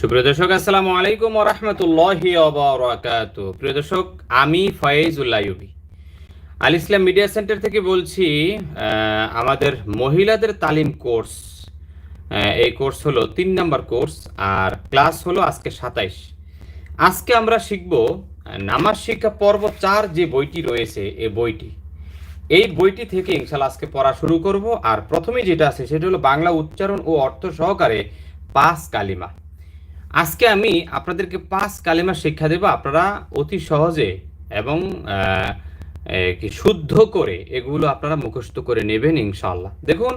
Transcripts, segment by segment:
সুপ্রিয় দর্শক, আসসালামু আলাইকুম রহমতুল্লাহি অবরাকাত প্রিয় দর্শক, আমি ফয়েজুল্লাহ ইউবি আল ইসলাম মিডিয়া সেন্টার থেকে বলছি আমাদের মহিলাদের তালিম কোর্স এই কোর্স হলো তিন নম্বর কোর্স, আর ক্লাস হলো আজকে সাতাইশ। আজকে আমরা শিখব, নামাজ শিক্ষা পর্ব চার যে বইটি রয়েছে এই বইটি। এই বইটি থেকে ইনশাল্লাহ আজকে পড়া শুরু করব, আর প্রথমে যেটা আছে সেটা হলো বাংলা উচ্চারণ ও অর্থ সহকারে পাঁচ কালিমা। আজকে আমি আপনাদেরকে পাঁচ কালিমা শিক্ষা দেব। আপনারা অতি সহজে এবং কি শুদ্ধ করে এগুলো আপনারা মুখস্থ করে নেবেন ইনশাল্লাহ দেখুন,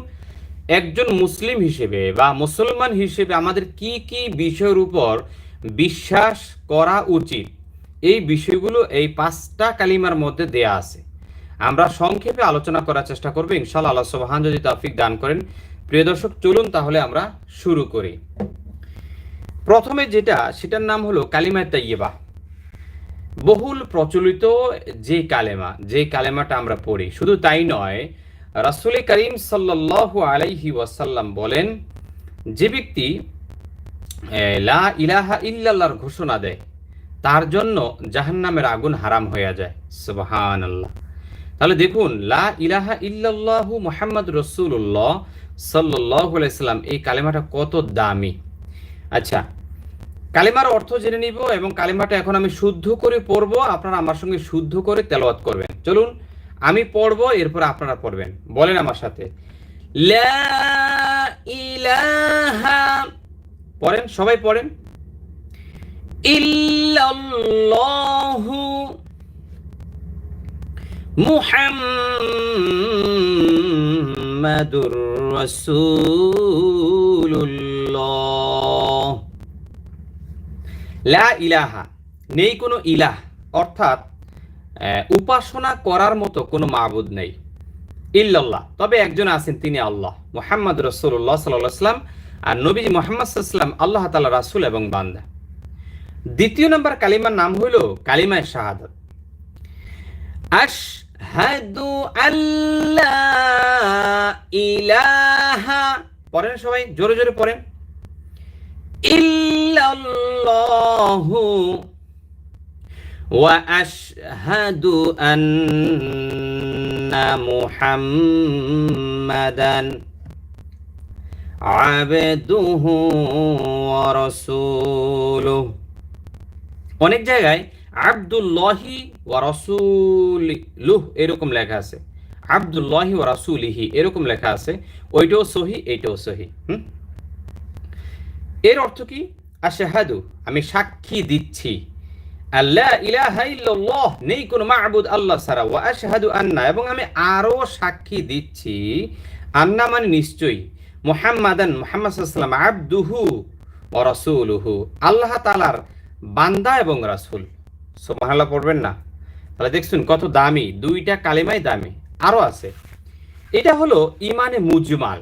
একজন মুসলিম হিসেবে বা মুসলমান হিসেবে আমাদের কি কি বিষয়ের উপর বিশ্বাস করা উচিত, এই বিষয়গুলো এই পাঁচটা কালিমার মধ্যে দেয়া আছে। আমরা সংক্ষেপে আলোচনা করার চেষ্টা করব। ইনশাল্লাহ আল্লাহ সুবহান যদি তৌফিক দান করেন। প্রিয় দর্শক, চলুন তাহলে আমরা শুরু করি। প্রথমে যেটা, সেটার নাম হলো কালিমা তাইয়েবা বহুল প্রচলিত যে কালেমা, যে কালেমাটা আমরা পড়ি, শুধু তাই নয়, রাসূল করিম সাল্লাল্লাহু আলাইহি ওয়াসাল্লাম বলেন, যে ব্যক্তি লা ইলাহা ইল্লাল্লাহর ঘোষণা দেয়, তার জন্য জাহান্নামের আগুন হারাম হয়ে যায়। সুবহানাল্লাহ। তাহলে দেখুন, লা ইলাহা ইল্লাল্লাহু মোহাম্মদ রসুল্লাহ সাল্লাল্লাহু আলাইসাল্লাম এই কালেমাটা কত দামি। আচ্ছা। কালিমার অর্থ জেনে নিব এবং কালিমাটা এখন আমি শুদ্ধ করে পড়ব। আপনারা আমার সঙ্গে শুদ্ধ করে তেলাওয়াত করবেন। চলুন, আমি পড়ব, এরপর আপনারা পড়বেন। বলেন আমার সাথে। পড়েন, সবাই পড়েন। মুহাম্মাদুর রাসূলুল্লাহ। লা ইলাহা, নেই কোনো ইলাহ, অর্থাৎ উপাসনা করার মতো কোনো মাবুদ নেই। ইল্লাল্লাহ, তবে একজন আছেন তিনি আল্লাহ, মোহাম্মদ রসুল্লাহ সাল্লাম আর নবী মোহাম্মদ সাল্লাম আল্লাহ তালা রাসুল এবং বান্দা। দ্বিতীয় নম্বর কালিমার নাম হইল কালিমায় শাহাদত। আশহাদু আল্লাহ ইলাহা, পড়েন সবাই, জোরে জোরে পড়েন। ইল্লাল্লাহু ওয়া আশহাদু আন্না মুহাম্মাদান আবদুহু ওয়া রাসূলুহু। অনেক জায়গায় আব্দুল্লাহি ওয়া রাসূলুহ এরকম লেখা আছে। আব্দুল্লাহি ওয়া রাসূলিহি এরকম লেখা আছে। ওইটাও সহি, এইটাও সহি। হুম? এর অর্থ কি? আশহাদু, আমি সাক্ষী দিচ্ছি। আল্লাহ ইলাহা ইল্লাল্লাহ, নেই কোনো মাবুদ আল্লাহ ছাড়া। ওয়া আশহাদু আন্না, এবং আমি আরও সাক্ষী দিচ্ছি। আন্না মানে নিশ্চয়ই। মুহাম্মাদান, মুহাম্মদ সাল্লাল্লাহু আবদুহু ওয়া রাসূলুহু। আল্লাহ তাআলার বান্দা এবং রাসূল। সুবহানাল্লাহ, পড়বেন না। তাহলে দেখছুন কত দামি। দুইটা কালেমাই দামি। আরও আছে। এটা হলো ইমানে মুজমাল।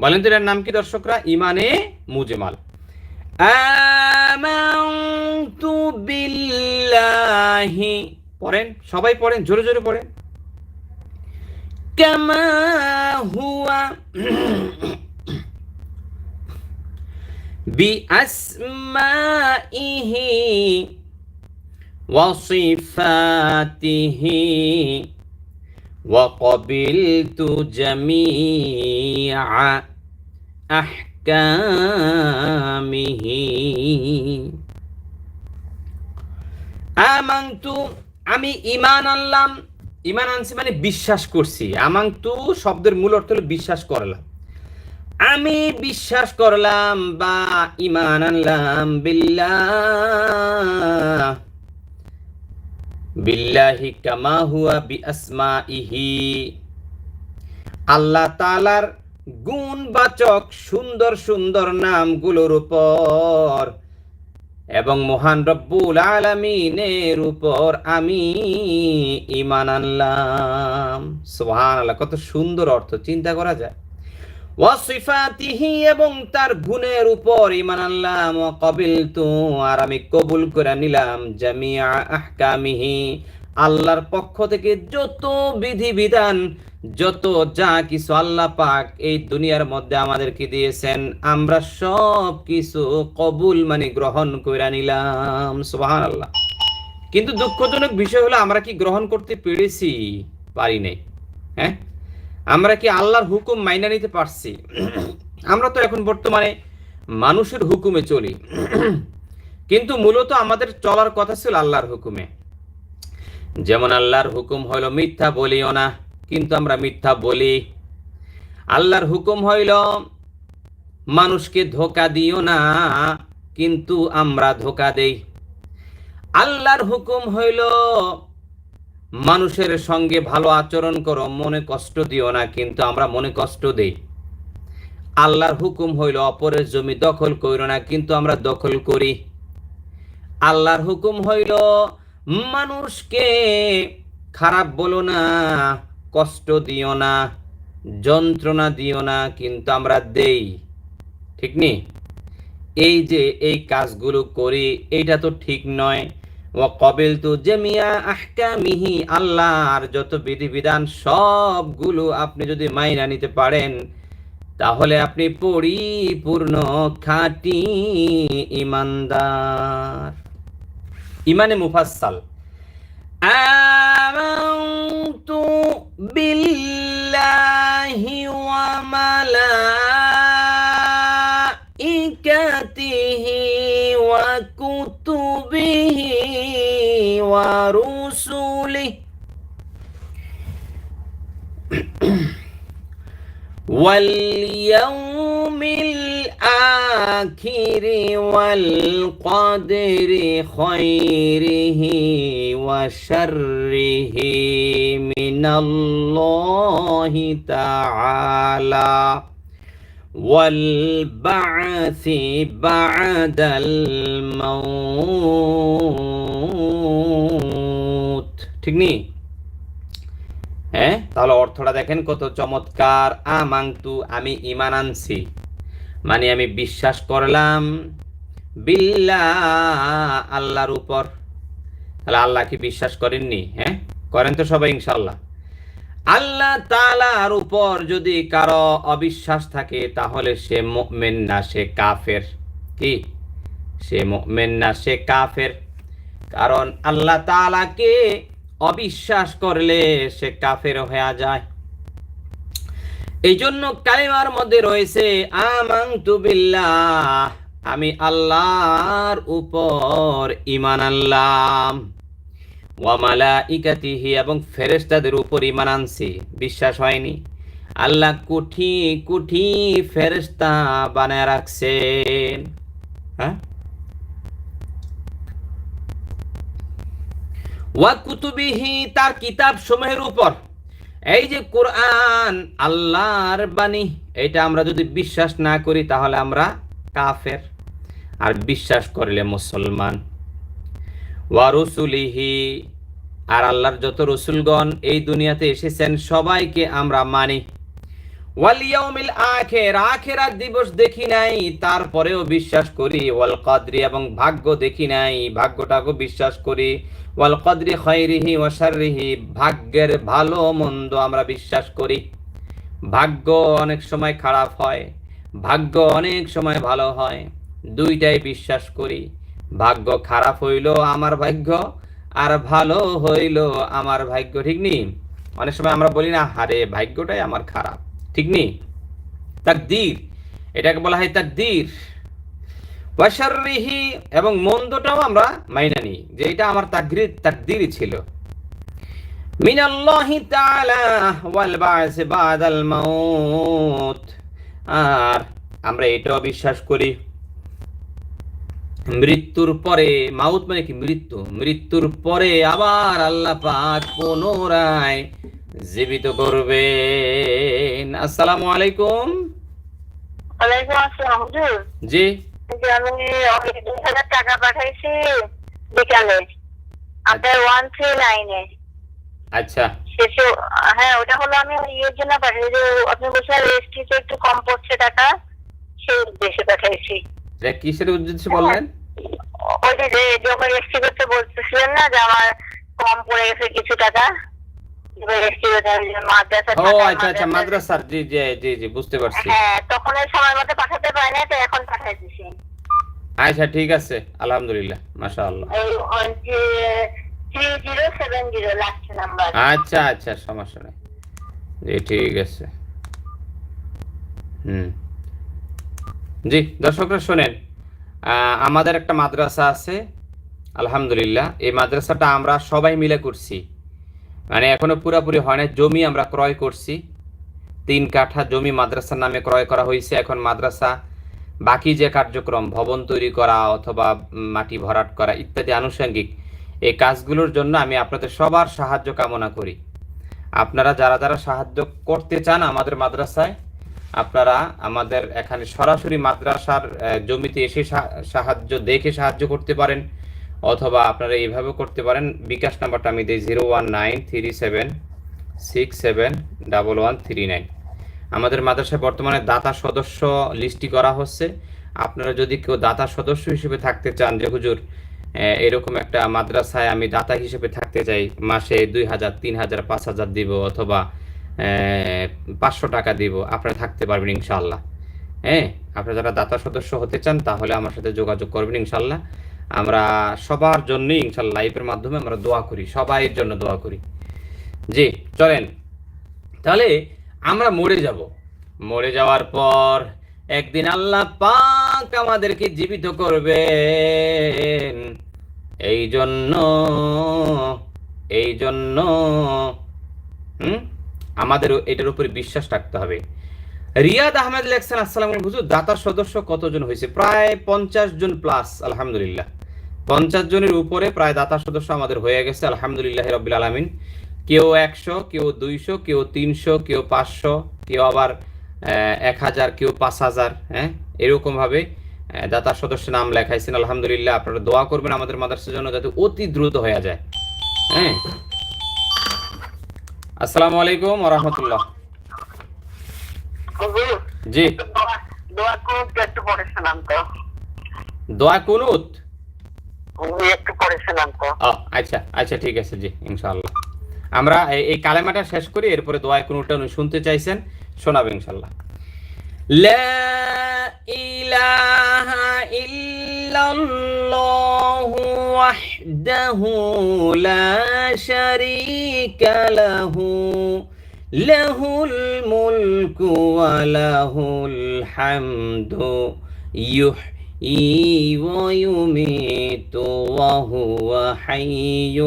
বলেন নাম কি দর্শকরা? ইমানে মুজমাল। আমানতু বিল্লাহি। পড়েন? সবাই পড়েন? জোরে জোরে পড়েন। কামা হুয়া বিআসমাইহি ওয়া সিফাতিহি। وقبلت جميع أحكامه আমাংতু আমি ইমান আনলাম ইমান আনছি মানে বিশ্বাস করছি আমাংতু শব্দের মূল অর্থ হলো বিশ্বাস করলাম আমি বিশ্বাস করলাম বা ইমান আনলাম বিল্লাহ বিল্লাহি কামা হুয়া বি আসমাইহি আল্লাহ তাআলার গুণবাচক সুন্দর সুন্দর নামগুলোর উপর এবং মহান রব্বুল আলামিনের উপর আমি ইমান আনলাম। সুবহানাল্লাহ, কত সুন্দর অর্থ, চিন্তা করা যায়। ওয়াসিফাতিহি এবং তার গুণের উপর ইমান আনলাম, ওয়া কাবিলতু, আর আমি কবুল করে নিলাম জামিয়া আহকামিহি। আল্লাহর পক্ষ থেকে যত বিধিবিধান, যত যা কিছু আল্লাহ পাক এই দুনিয়ার মধ্যে আমাদেরকে দিয়েছেন, আমরা সব কিছু কবুল মানে গ্রহণ করে নিলাম সুবাহান আল্লাহ কিন্তু দুঃখজনক বিষয় হলো, আমরা কি গ্রহণ করতে পেরেছি? পারি নাই। হ্যাঁ? আমরা কি আল্লাহর হুকুম মাইনা নিতে পারছি? আমরা তো এখন বর্তমানে মানুষের হুকুমে চলি। কিন্তু মূলত আমাদের চলার কথা ছিল আল্লাহর হুকুমে। যেমন আল্লাহর হুকুম হইল মিথ্যা বলিও না, কিন্তু আমরা মিথ্যা বলি। আল্লাহর হুকুম হইল, মানুষকে ধোকা দিও না, কিন্তু আমরা ধোকা দেই। আল্লাহর হুকুম হইল মানুষের সঙ্গে ভালো আচরণ করো, মনে কষ্ট দিও না, কিন্তু আমরা মনে কষ্ট দেই। আল্লাহর হুকুম হইল, অপরের জমি দখল কইরো না, কিন্তু আমরা দখল করি। আল্লাহর হুকুম হইল, মানুষকে খারাপ বলো না, কষ্ট দিও না, যন্ত্রণা দিও না, কিন্তু আমরা দেই। ঠিক নি? এই যে এই কাজগুলো করি, এইটা তো ঠিক নয়। ও কবিল তু জেমিয়া আহকামিহি আল্লাহর যত বিধিবিধান সবগুলো আপনি যদি মাইনা নিতে পারেন, তাহলে আপনি পরিপূর্ণ খাঁটি ইমানদার। ইমানে ওয়া মালাইকাতিহি به ورسله واليوم الآخر والقدر خيره وشره من الله تعالى. والبعث بعد الموت ঠিক নেই হ্যাঁ তাহলে অর্থটা দেখেন কত চমৎকার আমাংতু আমি ইমান আনছি মানে আমি বিশ্বাস করলাম বিল্লা আল্লাহর উপর তাহলে আল্লাহ কি বিশ্বাস করেননি হ্যাঁ করেন তো সবাই ইনশাল্লাহ আল্লাহ তালার উপর যদি কারও অবিশ্বাস থাকে, তাহলে সে মুমিন না, সে কাফের। কি? সে মুমিন না, সে কাফের। কারণ আল্লাহ তালাকে অবিশ্বাস করলে সে কাফের হয়ে যায়। এই জন্য কালিমার মধ্যে রয়েছে আমাংতু বিল্লাহ আমি আল্লাহর উপর ইমান আনলাম। ওয়ামালা ইকাতিহি এবং ফেরেস্তাদের উপর ইমান আনছি। বিশ্বাস হয়নি? আল্লাহ কুঠি কুঠি ফেরেস্তা বানায় রাখছেন। হ্যাঁ? ওয়া কুতুবিহি, তার কিতাব সমূহের উপর। এই যে কোরআন, আল্লাহর বাণী, এটা আমরা যদি বিশ্বাস না করি তাহলে আমরা কাফের। আর বিশ্বাস করলে মুসলমান। ওয়া রসুলিহি, আর আল্লাহর যত রসুলগণ এই দুনিয়াতে এসেছেন সবাইকে আমরা মানি। ওয়াল ইয়াউমিল আখির, আখিরাত দিবস দেখি নাই, তারপরেও বিশ্বাস করি। ওয়াল কদরি এবং ভাগ্য দেখি নাই, ভাগ্যটাকেও বিশ্বাস করি। ওয়াল কদরি খৈরিহি ওয়া শাররিহি, ভাগ্যের ভালো মন্দ আমরা বিশ্বাস করি। ভাগ্য অনেক সময় খারাপ হয়, ভাগ্য অনেক সময় ভালো হয়, দুইটাই বিশ্বাস করি। ভাগ্য খারাপ হইল আমার ভাগ্য, আর ভালো হইল আমার ভাগ্য, ঠিক নি? অনেক সময় আমরা বলি না, হারে, ভাগ্যটাই আমার খারাপ ঠিক নি? তাকদীর, এটাকে বলা হয় তাকদীর। ওয়াশাররিহি এবং মন্দটাও আমরা মাইনা নিই যে এটা আমার তাকদির তাকদিরই ছিল। মিনাল্লাহি তাআলা ওয়াল বা'স বাদাল মাউত। আর আমরা এটাও বিশ্বাস করি। মৃত্যুর পরে মাউত মানে কি মৃত্যু? মৃত্যুর পরে আবার আল্লাহ পাক পুনরায় জীবিত করবেন। আসসালামু আলাইকুম। ওয়ালাইকুম আসসালাম হুজুর। জি। আমি দুই হাজার টাকা পাঠাইছি বিকালে আপনার ওয়ান থ্রি নাইনে। আচ্ছা। শেষে হ্যাঁ ওটা হলো আমি ইয়ের জন্য পাঠাই যে আপনি বলছেন রেজিস্ট্রিতে একটু কম পড়ছে টাকা সেই উদ্দেশ্যে পাঠাইছি। কিসের উদ্দেশ্যে বললেন? ওই যে যখন রেজিস্ট্রি করতে বলতেছিলেন না যে আমার কম পড়ে গেছে কিছু টাকা? ও আচ্ছা আচ্ছা মাদ্রাসার জি জি জি জি বুঝতে পারছি। হ্যাঁ তখন সময় মতো পাঠাতে পারি না তো এখন পাঠাই দিছি আচ্ছা ঠিক আছে আলহামদুলিল্লাহ মাশাআল্লাহ। থ্রি জিরো সেভেন জিরো আচ্ছা আচ্ছা সমস্যা নেই। জি ঠিক আছে। হুম। জি দর্শকরা শোনেন। আমাদের একটা মাদ্রাসা আছে, আলহামদুলিল্লাহ। এই মাদ্রাসাটা আমরা সবাই মিলে করছি। মানে এখনও পুরোপুরি হয় না জমি আমরা ক্রয় করছি। তিন কাঠা জমি মাদ্রাসার নামে ক্রয় করা হয়েছে। এখন মাদ্রাসা বাকি যে কার্যক্রম, ভবন তৈরি করা অথবা মাটি ভরাট করা ইত্যাদি আনুষঙ্গিক, এই কাজগুলোর জন্য আমি আপনাদের সবার সাহায্য কামনা করি। আপনারা যারা যারা সাহায্য করতে চান আমাদের মাদ্রাসায় আপনারা আমাদের এখানে সরাসরি মাদ্রাসার জমিতে এসে সাহায্য, দেখে সাহায্য করতে পারেন, অথবা আপনারা এইভাবে করতে পারেন। বিকাশ নাম্বারটা আমি দিই zero one nine three seven six seven double one three nine. আমাদের মাদ্রাসায় বর্তমানে দাতা সদস্য লিস্টি করা হচ্ছে। আপনারা যদি কেউ দাতা সদস্য হিসেবে থাকতে চান, যে হুজুর এরকম একটা মাদ্রাসায় আমি দাতা হিসেবে থাকতে চাই, মাসে দুই হাজার, তিন হাজার, পাঁচ হাজার দিব, অথবা পাঁচশো টাকা দিব, আপনারা থাকতে পারবেন ইনশাল্লাহ হ্যাঁ আপনারা যারা দাতা সদস্য হতে চান, তাহলে আমার সাথে যোগাযোগ করবেন ইনশাল্লাহ আমরা সবার জন্যই ইনশাল্লাহ লাইভের মাধ্যমে আমরা দোয়া করি, সবাইয়ের জন্য দোয়া করি। জি, চলেন। তাহলে আমরা মরে যাব। মরে যাওয়ার পর একদিন আল্লাহ পাক আমাদেরকে জীবিত করবেন। এই জন্য এই জন্য, হুম? আমাদের এটার উপরে বিশ্বাস রাখতে হবে। রিয়াদ আহমেদ লেখছেন আসসালাম হুজুর, দাতার সদস্য কতজন হয়েছে? প্রায় পঞ্চাশ জন প্লাস আলহামদুলিল্লাহ। পঞ্চাশ জনের উপরে প্রায় দাতার সদস্য আমাদের হয়ে গেছে, আলহামদুলিল্লাহ রবিল আলমিন। কেউ একশো, কেউ দুইশো, কেউ তিনশো, কেউ পাঁচশো, কেউ আবার এক হাজার, কেউ পাঁচ হাজার হ্যাঁ? এরকম ভাবে দাতার সদস্য নাম লেখাইছেন। আলহামদুলিল্লাহ, আপনারা দোয়া করবেন আমাদের মাদ্রাসার জন্য যাতে অতি দ্রুত হয়ে যায়। হ্যাঁ? আসসালামু আলাইকুম রহমতুল্লাহ। জি। দোয়া- দোয়া করুন একটু পরে শোনান তো। দোয়া কুনুত একটু পরে শোনান তো। আচ্ছা আচ্ছা ঠিক আছে জি ইনশাআল্লাহ। আমরা এই- এই কালেমাটা শেষ করি এরপরে দোয়া কুনুতটা উনি শুনতে চাইছেন শোনাবে ইনশাআল্লাহ। لا إله إلا الله وحده لا شريك له له الملك وله الحمد يحيي ويميت وهو حي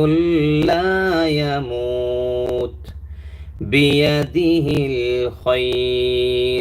لا يموت بيده الخير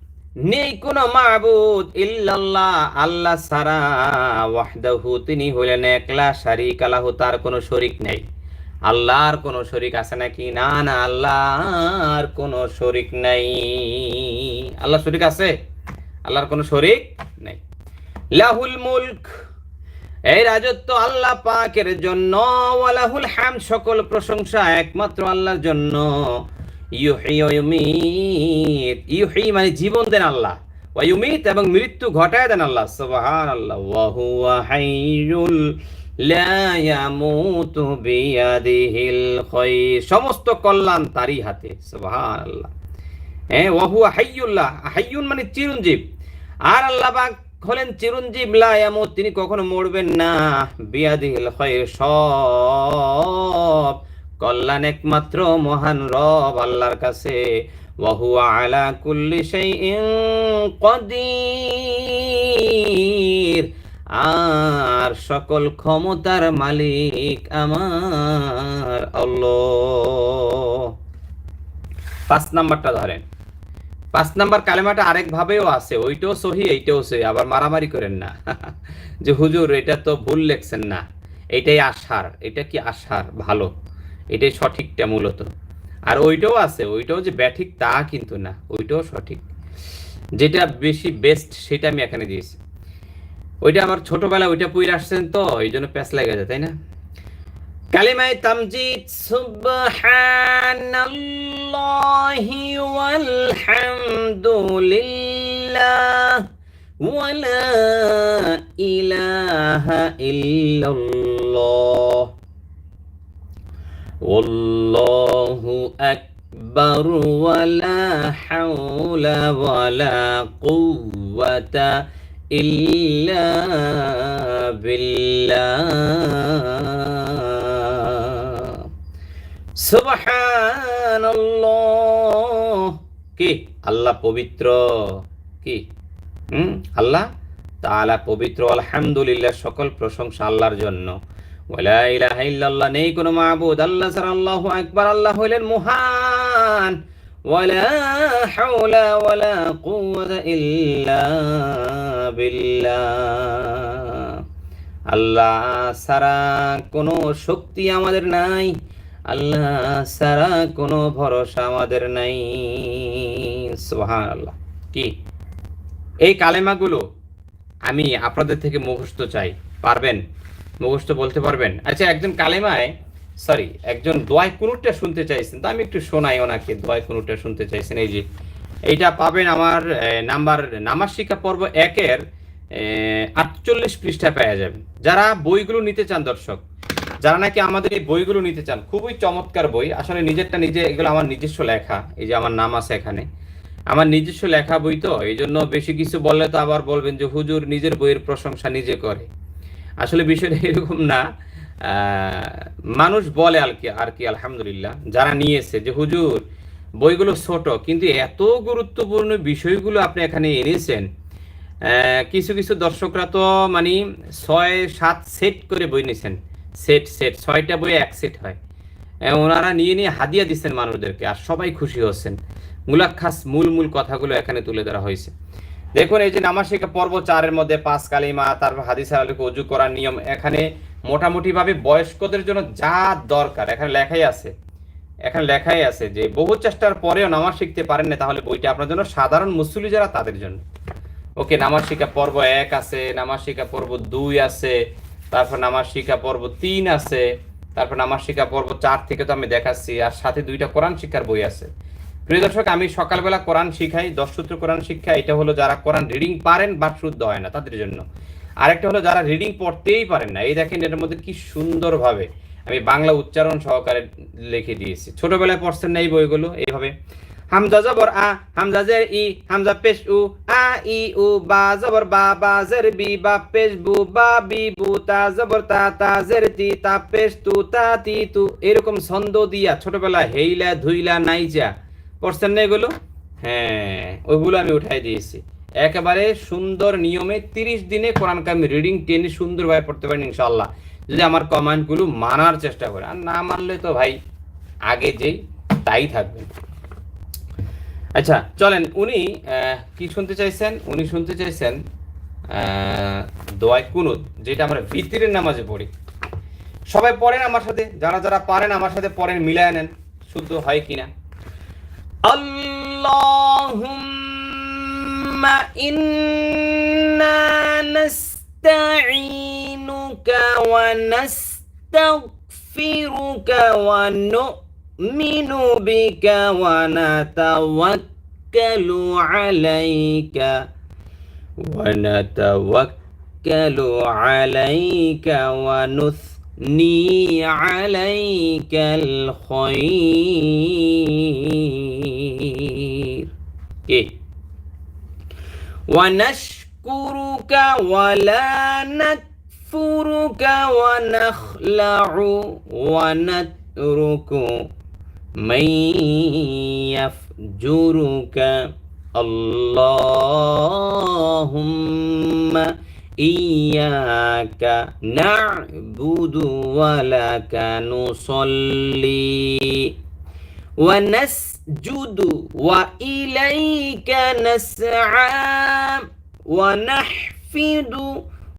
নেই কোনো মাবুদ ইল্লাল্লাহ, আল্লাহ সারা ওয়াহদাহু, তিনি হলেন একলা শারিক আলাহু তার কোনো শরিক নেই। আল্লাহর কোনো শরিক আছে নাকি? না না, আল্লাহর কোনো শরিক নাই। আল্লাহ শরিক আছে? আল্লাহর কোনো শরিক নেই। লাহুল মুলক, এই রাজত্ব আল্লাহ পাকের জন্য ওয়ালাহুল হাম সকল প্রশংসা একমাত্র আল্লাহর জন্য। ইউহি মানে জীবন দেন আল্লাহ। এবং মৃত্যু ঘটায় দেন আল্লাহ। সুবহানাল্লাহ। ওয়া হুয়া হাইয়ুল লা বিয়াদিহিল খায়র সমস্ত কল্যাণ তারই হাতে। সুবহানাল্লাহ। হ্যাঁ ওয়া হুয়া হাইয়ুল্লাহ। হাইয়ুন মানে চিরঞ্জীব। আর আল্লাহ পাক হলেন চিরঞ্জীব। লা তিনি কখনো মরবেন না। বিয়াদিহিল খায়র সব কল্যাণ একমাত্র মহান রব আল্লাহর কাছে। ওয়াহুয়া আলা কুল্লি শাইইন কদির। আর সকল ক্ষমতার মালিক আমার পাঁচ নাম্বারটা ধরেন। পাঁচ নাম্বার কালেমাটা আরেক ভাবেও আছে, ওইটাও সহি, এইটাও সহি, আবার মারামারি করেন না। যে হুজুর, এটা তো ভুল লেখছেন না। এটাই আশার, এটা কি আশার? ভালো। এটাই সঠিকটা মূলত। আর ওইটাও আছে, ওইটাও যে ব্যাঠিক তা কিন্তু না, ওইটাও সঠিক। যেটা বেশি বেস্ট সেটা আমি এখানে দিয়েছি। ওইটা আমার ছোটবেলা ওইটা পুইরে আসছেন তো এই জন্য প্যাস লেগে যায়, তাই না? কালিমায় তামজিদ, সুবহানাল্লাহি ওয়ালা ইলাহা ইল্লাল্লাহ। والله أكبر ولا حول ولا قوة إلا بالله سبحان الله কি আল্লাহ পবিত্র কি হুম আল্লাহ তাআলা পবিত্র আলহামদুলিল্লাহ সকল প্রশংসা আল্লাহর জন্য ওয়ালা ইলাহা ইল্লাল্লাহ, নেই কোনো মাবুদ। আল্লাহ ছাড়া আল্লাহু আকবার। আল্লাহ হইলেন মহান। ওয়ালা হাওলা ওয়ালা কুওয়াতা ইল্লা বিল্লাহ। আল্লাহ ছাড়া কোনো শক্তি আমাদের নাই। আল্লাহ ছাড়া কোনো ভরসা আমাদের নাই। সুবহানাল্লাহ। কি? এই কালেমাগুলো আমি আপনাদের থেকে মুখস্থ চাই। পারবেন? মুখস্থ বলতে পারবেন? আচ্ছা একজন কালেমায় সরি একজন দোয়াই কুনুরটা শুনতে চাইছেন। তো আমি একটু শোনাই ওনাকে, দোয়াই কুনুরটা শুনতে চাইছেন। এই যে, এইটা পাবেন আমার নাম্বার নামাজ শিক্ষা পর্ব একের আটচল্লিশ পৃষ্ঠা পেয়ে যাবেন। যারা বইগুলো নিতে চান, দর্শক, যারা নাকি আমাদের এই বইগুলো নিতে চান, খুবই চমৎকার বই। আসলে নিজেরটা নিজে, এগুলো আমার নিজস্ব লেখা, এই যে আমার নাম আছে এখানে। আমার নিজস্ব লেখা বই তো এই জন্য বেশি কিছু বললে তো আবার বলবেন যে, হুজুর নিজের বইয়ের প্রশংসা নিজে করে। আসলে বিষয়টা এরকম না। মানুষ বলে আর কি আর কি, আলহামদুলিল্লাহ। যারা নিয়েছে যে, হুজুর, বইগুলো ছোট, কিন্তু এত গুরুত্বপূর্ণ বিষয়গুলো আপনি এখানে এনেছেন। কিছু কিছু দর্শকরা তো মানে ছয়, সাত সেট করে বই নিয়েছেন। সেট সেট, ছয়টা বই এক সেট হয়। ওনারা নিয়ে নিয়ে হাদিয়া দিচ্ছেন মানুষদেরকে, আর সবাই খুশি হচ্ছেন। মূলাক্ষাস মূল মূল কথাগুলো এখানে তুলে ধরা হয়েছে। দেখুন, এই যে নামাজ শিক্ষা পর্ব চারের মধ্যে পাঁচ কালিমা, তারপর হাদিস আলীকে অজু করার নিয়ম, এখানে মোটামুটিভাবে বয়স্কদের জন্য যা দরকার, এখানে লেখাই আছে। এখানে লেখাই আছে যে, বহু চেষ্টার পরেও নামাজ শিখতে পারেন না, তাহলে বইটা আপনার জন্য সাধারণ মুসলি যারা, তাদের জন্য। ওকে নামাজ শিক্ষা পর্ব এক আছে নামাজ শিক্ষা পর্ব দুই আছে, তারপর নামাজ শিক্ষা পর্ব তিন আছে, তারপর নামাজ শিক্ষা পর্ব চার থেকে তো আমি দেখাচ্ছি, আর সাথে দুইটা কোরআন শিক্ষার বই আছে। প্রিয় দর্শক, আমি সকালবেলা কোরআন শিখাই, দশ সূত্র কোরআন শিক্ষা, এটা হলো যারা কোরআন রিডিং পারেন বা শুদ্ধ হয় না তাদের জন্য। আরেকটা হলো যারা রিডিং পড়তেই পারেন না, এই দেখেন এটার মধ্যে কি সুন্দরভাবে আমি বাংলা উচ্চারণ সহকারে লিখে দিয়েছি। ছোটবেলায় পড়ছেন না এই বইগুলো, এইভাবে। হামজা জবর আ, হামজা জের ই, হামজা পেশ উ, আ, ই, উ, বা জবর বা বা জের বি, বা পেশ বু, বা বি, বু, তা জবর, তা তা জের তি, তা পেশ তু, তা তি, তু, এরকম ছন্দ দিয়া ছোটবেলা হেইলা ধুইলা নাইজা পড়ছেন না এগুলো? হ্যাঁ ওইগুলো আমি উঠাই দিয়েছি। একেবারে সুন্দর নিয়মে তিরিশ দিনে কোরআনকে আমি রিডিং টেনে সুন্দরভাবে পড়তে পারেন ইনশাল্লাহ যদি আমার কমেন্টগুলো মানার চেষ্টা করে, আর না মানলে তো ভাই আগে যেই, তাই থাকবেন আচ্ছা চলেন, উনি কি শুনতে চাইছেন? উনি শুনতে চাইছেন দোয়াই কুনুদ যেটা আমরা ভিতরের নামাজে পড়ি। সবাই পড়েন আমার সাথে, যারা যারা পারেন আমার সাথে পড়েন, মিলায় নেন, শুদ্ধ হয় কিনা? اللهم إنا نستعينك ونستغفرك ونؤمن بك ونتوكل عليك ونتوكل عليك ونثني عليك الخير إيه؟ ونشكرك ولا نكفرك ونخلع ونترك من يفجرك اللهم إياك نعبد ولك نصلي ونسجد وإليك نسعى ونحفد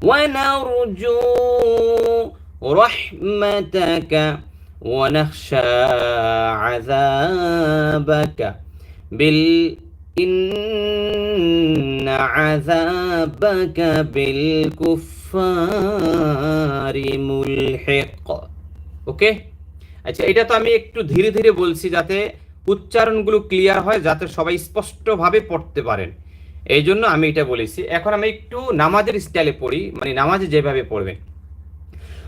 ونرجو رحمتك ونخشى عذابك بال إن عذابك بالكفار ملحق ওকে আচ্ছা এটা তো আমি একটু ধীরে ধীরে বলছি যাতে উচ্চারণগুলো ক্লিয়ার হয় যাতে সবাই স্পষ্টভাবে পড়তে পারেন এই জন্য আমি এটা বলেছি এখন আমি একটু নামাজের স্টাইলে পড়ি মানে নামাজে যেভাবে পড়বেন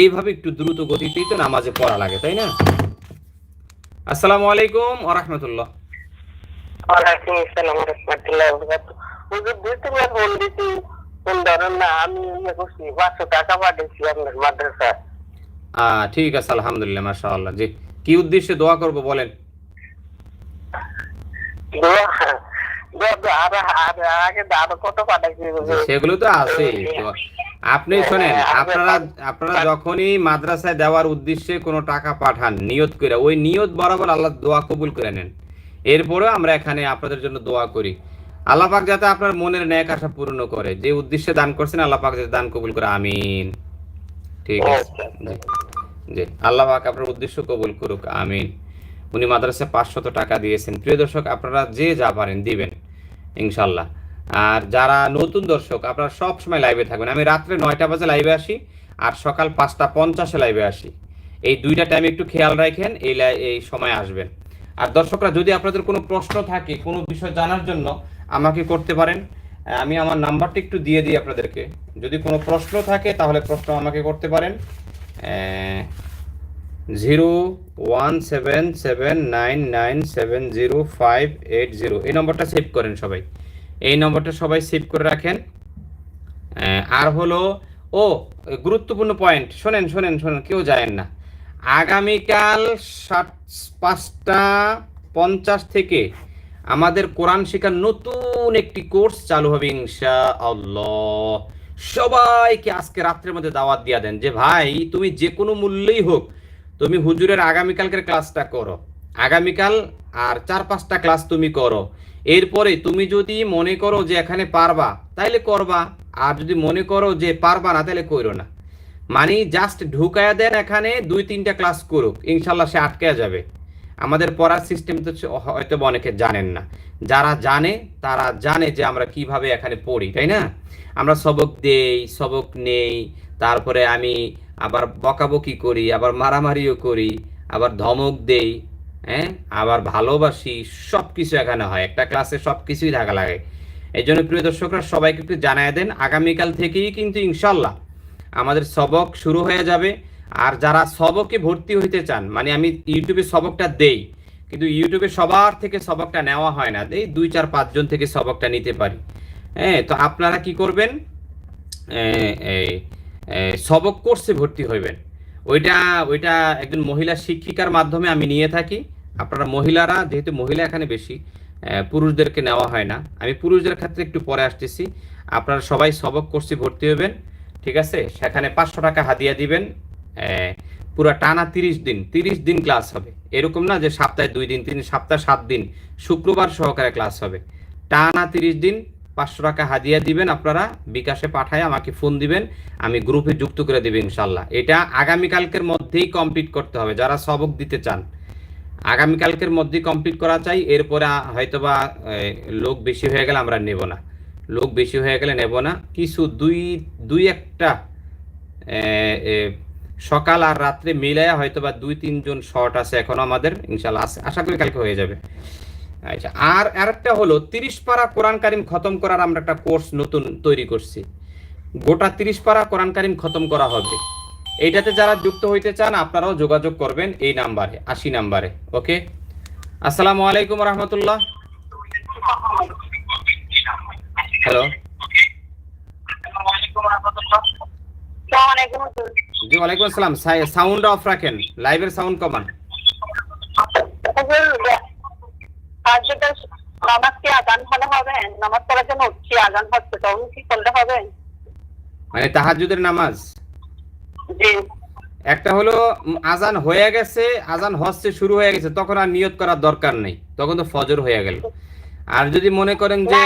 এইভাবে একটু দ্রুত গতিতেই তো নামাজে পড়া লাগে তাই না? আসসালামু আলাইকুম ওয়া রাহমাতুল্লাহ। আসসালাম রহমতুল্লাহ ইয়ে ঠিক আছে আলহামদুলিল্লাহ মাশাআল্লাহ। জি কি উদ্দেশ্যে দোয়া করব বলেন? দোয়া সেগুলো তো আছে আপনি শোনেন আপনারা আপনারা যখনই মাদ্রাসায় দেওয়ার উদ্দেশ্যে কোনো টাকা পাঠান নিয়ত করে ওই নিয়ত বরাবর আল্লাহ দোয়া কবুল করে নেন। এরপরেও আমরা এখানে আপনাদের জন্য দোয়া করি। আল্লাহ পাক যাতে আপনার মনের ন্যাক আশা পূর্ণ করে। যে উদ্দেশ্যে দান করছেন আল্লাহ পাক যাতে দান কবুল করে আমিন। ঠিক আছে? জি জি। আল্লাহ পাক আপনার উদ্দেশ্য কবুল করুক আমিন। উনি মাদ্রাসায় পাঁচশত টাকা দিয়েছেন। প্রিয় দর্শক আপনারা যে যা পারেন দিবেন। ইনশাল্লাহ। আর যারা নতুন দর্শক, আপনারা সব সময় লাইভে থাকবেন। আমি রাত্রে নয়টা বাজে লাইভে আসি আর সকাল পাঁচটা পঞ্চাশে লাইভে আসি। এই দুইটা টাইম একটু খেয়াল রাখেন, এই এই সময় আসবেন। আর দর্শকরা, যদি আপনাদের কোনো প্রশ্ন থাকে, কোনো বিষয় জানার জন্য আমাকে করতে পারেন। আমি আমার নাম্বারটা একটু দিয়ে দিই আপনাদেরকে। যদি কোনো প্রশ্ন থাকে, তাহলে প্রশ্ন আমাকে করতে পারেন। Zero one seven seven nine nine seven zero five eight zero এই নম্বরটা সেভ করেন সবাই। এই নম্বরটা সবাই সেভ করে রাখেন। আর হলো, ও, গুরুত্বপূর্ণ পয়েন্ট শোনেন শোনেন শোনেন, কেউ যায়েন না। আগামীকাল সাত, পাঁচটা পঞ্চাশ থেকে আমাদের কোরআন শেখার নতুন একটি কোর্স চালু হবে ইনশা আল্লাহ সবাইকে আজকে রাত্রের মধ্যে দাওয়াত দিয়া দেন যে, ভাই, তুমি যে কোনো মূল্যেই হোক তুমি হুজুরের আগামীকালকের ক্লাসটা করো। আগামীকাল আর চার, পাঁচটা ক্লাস তুমি করো। এরপরে তুমি যদি মনে করো যে এখানে পারবা, তাইলে করবা। আর যদি মনে করো যে পারবা না তাহলে করো না। মানে জাস্ট ঢুকায়া দেন এখানে দুই, তিনটা ক্লাস করুক। ইনশাল্লাহ সে আটকে যাবে। আমাদের পড়ার সিস্টেম তো হয়তো অনেকে জানেন না। যারা জানে, তারা জানে যে আমরা কীভাবে এখানে পড়ি, তাই না? আমরা সবক দেই, সবক নেই। তারপরে আমি আবার বকাবকি করি আবার মারামারিও করি আবার ধমক দেই হ্যাঁ? আবার ভালোবাসি সব কিছু এখানে হয়। একটা ক্লাসে সব কিছুই থাকা লাগে। এই জন্য প্রিয় দর্শকরা সবাইকে একটু জানায় দেন আগামীকাল থেকেই কিন্তু ইনশাল্লাহ আমাদের সবক শুরু হয়ে যাবে। আর যারা সবকে ভর্তি হইতে চান মানে আমি ইউটিউবে সবকটা দেই কিন্তু ইউটিউবে সবার থেকে সবকটা নেওয়া হয় না। এই দুই চার পাঁচজন থেকে সবকটা নিতে পারি। হ্যাঁ তো আপনারা কি করবেন? এই, সবক কোর্সে ভর্তি হইবেন। ওইটা ওইটা একজন মহিলা শিক্ষিকার মাধ্যমে আমি নিয়ে থাকি। আপনারা মহিলারা, যেহেতু মহিলা এখানে বেশি পুরুষদেরকে নেওয়া হয় না। আমি পুরুষদের ক্ষেত্রে একটু পরে আসতেছি। আপনারা সবাই সবক কোর্সে ভর্তি হবেন, ঠিক আছে? সেখানে পাঁচশো টাকা হাদিয়া দিবেন পুরো টানা তিরিশ দিন তিরিশ দিন ক্লাস হবে। এরকম না যে সপ্তাহে দুই দিন, তিন সপ্তাহে সাত দিন, শুক্রবার সহকারে ক্লাস হবে। টানা তিরিশ দিন পাঁচশো টাকা হাদিয়া দিবেন, আপনারা বিকাশে পাঠায় আমাকে ফোন দিবেন, আমি গ্রুপে যুক্ত করে দেবেন ইনশাল্লাহ এটা আগামীকালকের মধ্যেই কমপ্লিট করতে হবে, যারা সবক দিতে চান। আগামীকালকের মধ্যেই কমপ্লিট করা চাই, এরপরে হয়তোবা লোক বেশি হয়ে গেলে আমরা নেব না। লোক বেশি হয়ে গেলে নেব না। কিছু দুই দুই একটা সকাল আর রাত্রে মিলায়া হয়তোবা দুই, তিনজন শর্ট আছে এখনও আমাদের ইনশাল্লাহ আশা করি কালকে হয়ে যাবে। আচ্ছা আর আরেকটা হলো তিরিশ পারা কোরআন কারিম খতম করার আমরা একটা কোর্স নতুন তৈরি করছি। গোটা তিরিশ পারা কোরআন কারিম খতম করা হবে। এইটাতে যারা যুক্ত হইতে চান আপনারাও যোগাযোগ করবেন এই নাম্বারে আশি নাম্বারে ওকে? আসসালামু আলাইকুম রহমতুল্লাহ। হ্যালো। জি ওয়ালাইকুম আসসালাম। সাউন্ড অফ রাখেন লাইভের সাউন্ড কমান হুজুর, আজকে তো নামাজ কি আজান হলে হবে নামাজ পড়ার জন্য উঠছি আজান হচ্ছে তখন কি করলে হবে? মানে তাহাজুদের নামাজ? জি। একটা হলো আজান হয়ে গেছে আজান হচ্ছে শুরু হয়ে গেছে তখন আর নিয়ত করার দরকার নেই তখন তো ফজর হয়ে গেল। আর যদি মনে করেন যে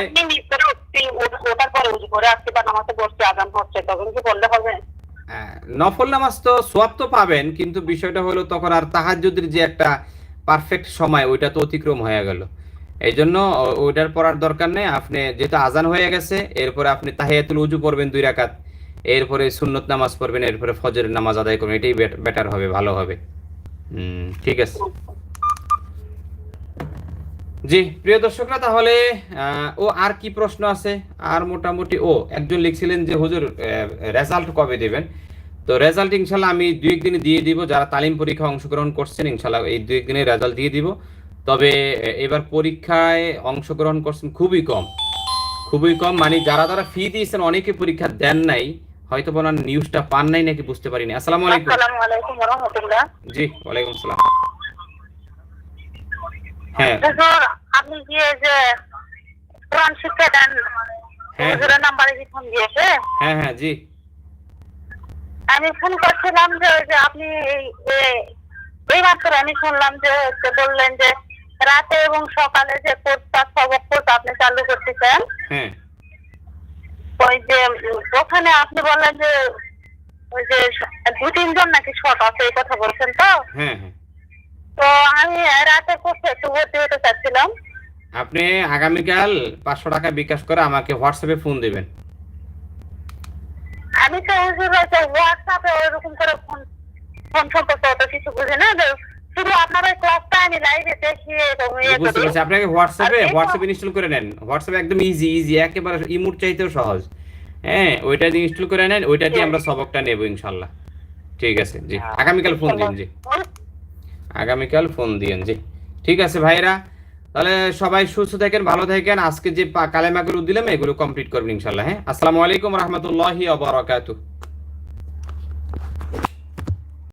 আহ, নফল নামাজ তো সোয়াব তো পাবেন কিন্তু বিষয়টা হলো তখন আর তাহাজ্জুদের যে একটা পারফেক্ট সময় ওইটা তো অতিক্রম হয়ে গেল। এই জন্য ওইটার পড়ার দরকার নেই। আপনি যেহেতু আজান হয়ে গেছে এরপরে আপনি তাহিয়াতুল উজু পড়বেন দুই রাকাত এরপরে সুন্নত নামাজ পড়বেন এরপরে ফজরের নামাজ আদায় করবেন। এটাই বেটার হবে ভালো হবে। হুম, ঠিক আছে। জি প্রিয় দর্শকরা তাহলে ও আর কি প্রশ্ন আছে? আর মোটামুটি ও একজন লিখছিলেন যে হুজুর রেজাল্ট কবে দেবেন? তো রেজাল্ট ইনশাল্লাহ আমি দুই একদিনে দিয়ে দিব। যারা তালিম পরীক্ষা অংশগ্রহণ করছেন ইনশাল্লাহ এই দুই একদিনে রেজাল্ট দিয়ে দিব। তবে এবার পরীক্ষায় অংশগ্রহণ করছেন খুবই কম। খুবই কম মানে যারা যারা ফি দিয়েছেন অনেকে পরীক্ষা দেন নাই হয়তো বলার নিউজটা পান নাই নাকি বুঝতে পারিনি আসসালামু আলাইকুম। আসসালামু আলাইকুম রহমতুল্লাহ। জি ওয়ালাইকুম আসসালাম। হ্যাঁ। হুজুর আপনি কি এই যে কোরআন শিক্ষা দেন হ্যাঁ। নাম্বারে কি ফোন দিয়েছে? হ্যাঁ হ্যাঁ জি। আমি ফোন করছিলাম যে আপনি এই- এই- মাত্র আমি শুনলাম যে বললেন যে রাতে এবং সকালে যে কোর্সটা সবক কোর্স আপনি চালু করতেছেন হ্যাঁ। ওই যে ওখানে আপনি বললেন যে ওই যে দু তিনজন নাকি শর্ট আছে এই কথা বলছেন তো? হ্যাঁ হ্যাঁ। তো আমি রাতে কোর্সে একটু ভর্তি হতে চাচ্ছিলাম। আপনি আগামীকাল পাঁচশো টাকা বিকাশ করে আমাকে হোয়াটসঅ্যাপে ফোন দিবেন। আমি তো হোয়াটসঅ্যাপে ওইরকম করে ফোন ফোন সম্পর্কে অত কিছু বুঝি না শুধু আপনার ওই ক্লাসটা আমি লাইভে দেখি এবং ইয়ে বুঝতে পারছি। আপনাকে হোয়াটসঅ্যাপে হোয়াটসঅ্যাপ ইনস্টল করে নেন। হোয়াটসঅ্যাপ একদম ইজি ইজি একেবারে ইমুট চাইতেও সহজ। হ্যাঁ ওইটা দিয়ে ইনস্টল করে নেন ওইটা দিয়ে আমরা সবকটা নেব ঠিক আছে জি। আগামীকাল ফোন দিন জি। আগামীকাল ফোন দিয়েন জি। ঠিক আছে ভাইরা তাহলে সবাই সুস্থ থাকেন ভালো থাকেন। আজকে যে কালেমাগুলো দিলাম এগুলো কমপ্লিট করবেন ইনশাল্লাহ হ্যাঁ। আসসালামু আলাইকুম রহমতুল্লাহি আবরাকাতুহ